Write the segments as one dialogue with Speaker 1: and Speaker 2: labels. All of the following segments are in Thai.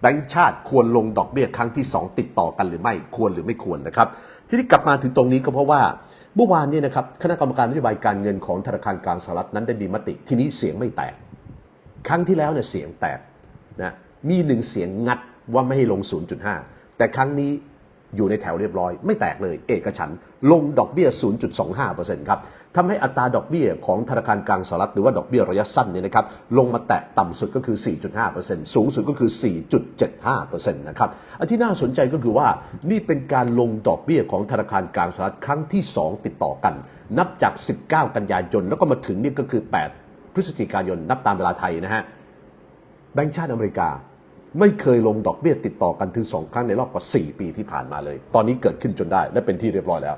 Speaker 1: แบงก์ชาติควรลงดอกเบี้ยครั้งที่ 2 ติดต่อกันหรือไม่ควรหรือไม่ควรนะครับ ที่นี้กลับมาถึงตรงนี้ก็เพราะว่าเมื่อวานนี้นะครับคณะกรรมการนโยบายการเงินของธนาคารกลางสหรัฐนั้นได้มีมติ ทีนี้เสียงไม่แตก ครั้งที่แล้วเนี่ยเสียงแตกนะมีหนึ่งเสียงงัดว่าไม่ให้ลง 0.5 แต่ครั้งนี้ อยู่ในแถวเรียบร้อย ไม่แตกเลย เอกฉันลงดอกเบี้ย 0.25%ครับทำให้อัตราดอกเบี้ยของธนาคารกลางสหรัฐหรือว่าดอกเบี้ยระยะสั้นเนี่ยนะครับลงมาแตะต่ำสุดก็คือ 4.5%สูงสุดก็คือ 4.75%นะครับอันที่น่าสนใจก็คือว่านี่เป็นการลงดอกเบี้ยของธนาคารกลางสหรัฐครั้งที่ 2 ติดต่อกัน นับจาก 19 กันยายนแล้วก็มาถึงนี่ก็คือ 8 พฤศจิกายนนับตามเวลาไทยนะฮะแบงก์ชาติอเมริกา ไม่เคยลงดอกเบี้ยติดต่อกันถึงสองครั้งในรอบกว่า 4 ปีที่ผ่านมาเลย ตอนนี้เกิดขึ้นจนได้และเป็นที่เรียบร้อยแล้ว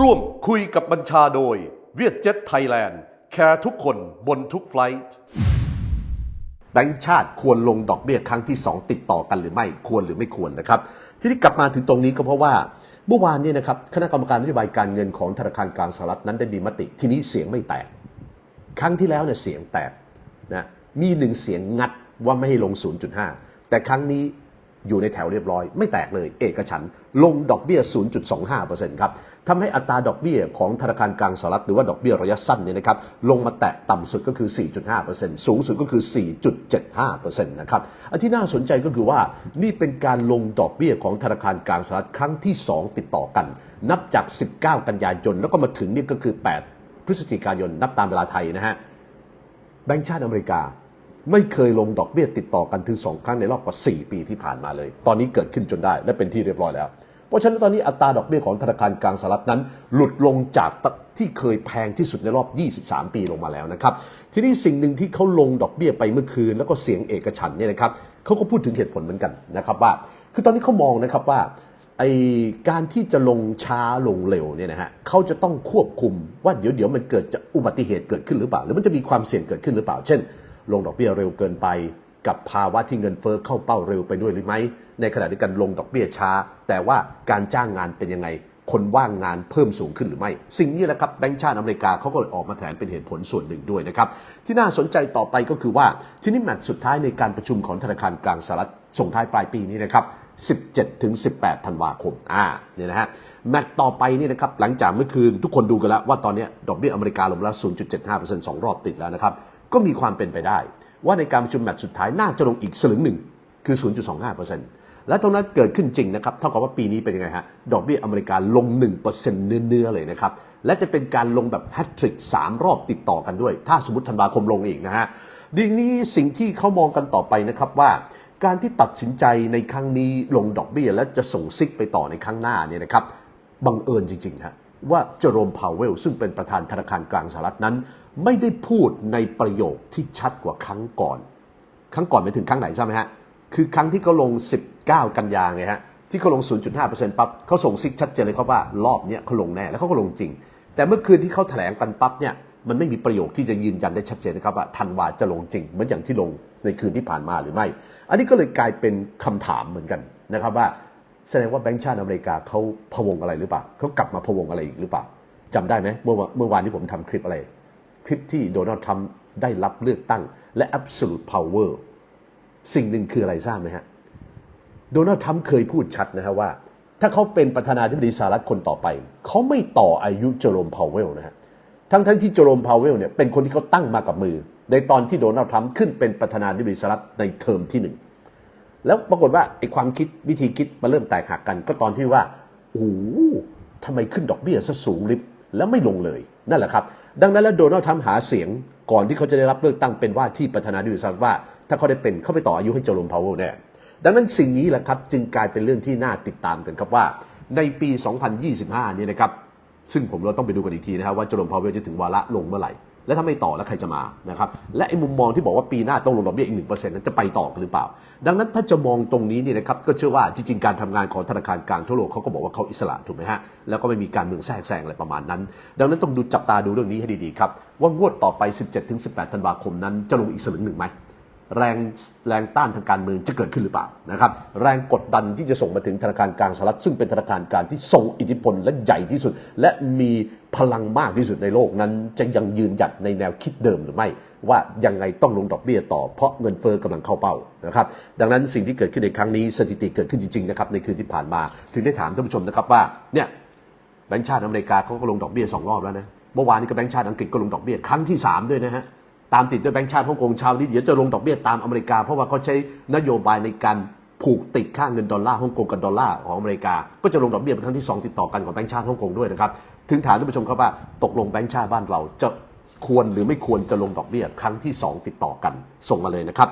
Speaker 1: ร่วมคุยกับบัญชาโดยเวียดเจ็ตไทยแลนด์แคร์ทุกคนบนทุกไฟลท์แบงก์ชาติควรลงดอกเบี้ยครั้งที่ 2 ติดต่อกันหรือไม่ควรหรือไม่ควรนะครับ ที่นี้กลับมาถึงตรงนี้ก็เพราะว่าเมื่อวานนี้นะครับคณะกรรมการนโยบายการเงินของธนาคารกลางสหรัฐนั้นได้มีมติ ทีนี้เสียงไม่แตก ครั้งที่แล้วเนี่ยเสียงแตกนะมีหนึ่งเสียงงัด ว่าไม่ให้ลง 0.5 แต่ครั้งนี้อยู่ในแถวเรียบร้อย ไม่แตกเลย เอกฉันลงดอกเบี้ย 0.25%ครับทำให้อัตราดอกเบี้ยของธนาคารกลางสหรัฐหรือว่าดอกเบี้ยระยะสั้นเนี่ยนะครับลงมาแตะต่ำสุดก็คือ 4.5%สูงสุดก็คือ 4.75%นะครับอันที่น่าสนใจก็คือว่านี่เป็นการลงดอกเบี้ยของธนาคารกลางสหรัฐครั้งที่ 2 ติดต่อกัน นับจาก 19 กันยายนแล้วก็มาถึงนี่ก็คือ 8 พฤศจิกายนนับตามเวลาไทยนะฮะแบงก์ชาติอเมริกา ไม่เคยลงดอกเบี้ยติดต่อกันถึงสองครั้งในรอบกว่า 4 ปีที่ผ่านมาเลย ตอนนี้เกิดขึ้นจนได้และเป็นที่เรียบร้อยแล้ว เพราะฉะนั้นตอนนี้อัตราดอกเบี้ยของธนาคารกลางสหรัฐนั้น หลุดลงจากที่เคยแพงที่สุดในรอบ 23 ปีลงมาแล้วนะครับ ทีนี้สิ่งหนึ่งที่เขาลงดอกเบี้ยไปเมื่อคืน แล้วก็เสียงเอกฉันเนี่ยนะครับเขาก็พูดถึงเหตุผลเหมือนกันนะครับว่า คือตอนนี้เขามองนะครับว่าไอการที่จะลงช้าลงเร็วเนี่ยนะฮะเขาจะต้องควบคุมว่าเดี๋ยวเดี๋ยวมันเกิดจะอุบัติเหตุเกิดขึ้นหรือเปล่า หรือมันจะมีความเสี่ยงเกิดขึ้นหรือเปล่า เช่น ลงดอกเบี้ยเร็วเกินไป กับภาวะที่เงินเฟ้อเข้าเป้าเร็วไปด้วยหรือไม่ในขณะเดียวกันลงดอกเบี้ยช้า แต่ว่าการจ้างงานเป็นยังไง คนว่างงานเพิ่มสูงขึ้นหรือไม่ สิ่งนี้แหละครับแบงก์ชาติอเมริกาเขาก็เลยออกมาแถลงเป็นเหตุผลส่วนหนึ่งด้วยนะครับที่น่าสนใจต่อไปก็คือว่าที่นี่แมตช์สุดท้ายในการประชุมของธนาคารกลางสหรัฐส่งท้ายปลายปีนี้นะครับ17ถึง18 ธันวาคม อ่า เนี่ยนะฮะ แมตช์ต่อไปนี่นะครับ หลังจากเมื่อคืนทุกคนดูกันแล้วว่าตอนนี้ดอกเบี้ยอเมริกาลงมาแล้ว 0.75%สองรอบติดแล้วนะครับ ก็มีความเป็นไปได้ ว่าในการประชุมแมตช์สุดท้ายน่าจะลงอีกสลึงหนึ่งคือ 0.25%และตรงนั้นเกิดขึ้นจริงนะครับ เท่ากับว่าปีนี้เป็นยังไงฮะ ดอกเบี้ยอเมริกาลง 1%เนื้อๆเลยนะครับ และจะเป็นการลงแบบแฮตทริก 3 รอบติดต่อกันด้วย ถ้าสมมติธันวาคมลงอีกนะฮะดีนี้สิ่งที่เขามองกันต่อไปนะครับว่าการที่ตัดสินใจในครั้งนี้ลงดอกเบี้ย และจะส่งซิกไปต่อในครั้งหน้าเนี่ยนะครับบังเอิญจริงๆฮะ ว่าเจอโรมพาวเวล ซึ่งเป็นประธานธนาคารกลางสหรัฐนั้น ไม่ได้พูดในประโยคที่ชัดกว่าครั้งก่อน ครั้งก่อนไปถึงครั้งไหนใช่ไหมฮะ คือครั้งที่เขาลง 19 กันยาไงฮะ ที่เขาลง 0.5%ปั๊บเขาส่งซิกชัดเจนเลยครับว่ารอบนี้เขาลงแน่ แล้วเขาก็ลงจริง แต่เมื่อคืนที่เขาแถลงกันปั๊บเนี่ย มันไม่มีประโยคที่จะยืนยันได้ชัดเจนนะครับว่าธันวาจะลงจริง เหมือนอย่างที่ลงในคืนที่ผ่านมาหรือไม่ อันนี้ก็เลยกลายเป็นคำถามเหมือนกันนะครับว่า แสดงว่าแบงก์ชาติอเมริกาเขาพะวงอะไรหรือเปล่าเขากลับมาพะวงอะไรอีกหรือเปล่าจำได้ไหมเมื่อเมื่อวานที่ผมทำคลิปอะไร คลิปที่โดนัลด์ทรัมป์ได้รับเลือกตั้ง และ absolute power สิ่งหนึ่งคืออะไรทราบไหมฮะโดนัลด์ทรัมป์เคยพูดชัดนะครับว่า ถ้าเขาเป็นประธานาธิบดีสหรัฐคนต่อไป เขาไม่ต่ออายุเจอโรมพาวเวลนะฮะทั้งทั้งที่เจอโรมพาวเวลเนี่ยเป็นคนที่เขาตั้งมากับมือ ในตอนที่โดนัลด์ทรัมป์ขึ้นเป็นประธานาธิบดีสหรัฐในเทอมที่หนึ่ง แล้วปรากฏว่าไอ้ความคิดวิธีคิดมาเริ่มแตกหักกัน ก็ตอนที่ว่าโอ้โหทำไมขึ้นดอกเบี้ยซะสูงลิบแล้วไม่ลงเลยนั่นแหละครับ ดังนั้นแล้วโดนัลด์ทรัมป์หาเสียงก่อนที่เขาจะได้รับเลือกตั้งเป็นว่าที่ประธานาธิบดีสหรัฐว่า ถ้าเขาได้เป็นเขาไปต่ออายุให้เจอโรมพาวเวลแน่ดังนั้นสิ่งนี้แหละครับจึงกลายเป็นเรื่องที่น่าติดตามกันครับว่า ในปี 2025 นี้นะครับซึ่งผมเราต้องไปดูกันอีกทีนะครับว่าเจอโรมพาวเวลจะถึงวาระลงเมื่อไหร่ และถ้าไม่ต่อแล้วใครจะมานะครับและไอ้มุมมองที่บอกว่าปีหน้าต้องลงดอกเบี้ยอีกหนึ่งเปอร์เซ็นต์นั้นจะไปต่อหรือเปล่า ดังนั้นถ้าจะมองตรงนี้เนี่ยนะครับก็เชื่อว่าจริงๆการทำงานของธนาคารกลางทั่วโลกเขาก็บอกว่าเขาอิสระถูกไหมฮะแล้วก็ไม่มีการเมืองแทรกแซงอะไรประมาณนั้น ดังนั้นต้องดูจับตาดูเรื่องนี้ให้ดีๆครับว่างวดต่อไป 17-18 ธันวาคมนั้นจะลงอีกสลึงหนึ่งไหม แรงแรงต้านทางการเมืองจะเกิดขึ้นหรือเปล่านะครับแรงกดดันที่จะส่งมาถึงธนาคารกลางสหรัฐซึ่งเป็นธนาคารกลางที่ทรงอิทธิพลและใหญ่ที่สุด และมีพลังมากที่สุดในโลกนั้น จะยังยืนหยัดในแนวคิดเดิมหรือไม่ ว่ายังไงต้องลงดอกเบี้ยต่อเพราะเงินเฟอ้อกำลังเข้าเป้านะครับดังนั้นสิ่งที่เกิดขึ้นในครั้งนี้สถิติเกิดขึ้นจริงๆนะครับในคืนที่ผ่านมา ถึงได้ถามท่านผู้ชมนะครับว่าเนี่ยแบงก์ชาติอเมริกาเขาก็ลงดอกเบี้ยสองรอบแล้วนะเมื่อวานนี้ก็แบงก์ชาติอังกฤษก็ลงดอกเบี้ยครั้งที่สามด้วยนะฮะ ตามติดด้วยแบงก์ชาติฮ่องกงชาวนี้เดี๋ยวจะลงดอกเบี้ยตามอเมริกา เพราะว่าเขาใช้นโยบายในการผูกติดค่าเงินดอลลาร์ฮ่องกงกับดอลลาร์ของอเมริกา ก็จะลงดอกเบี้ยเป็นครั้งที่ 2 ติดต่อกันของแบงก์ชาติฮ่องกงด้วยนะครับ ถึงถามท่านผู้ชมครับว่าตกลงแบงก์ชาติบ้านเราจะควรหรือไม่ควรจะลงดอกเบี้ยครั้งที่ 2 ติดต่อกันส่งมาเลยนะครับ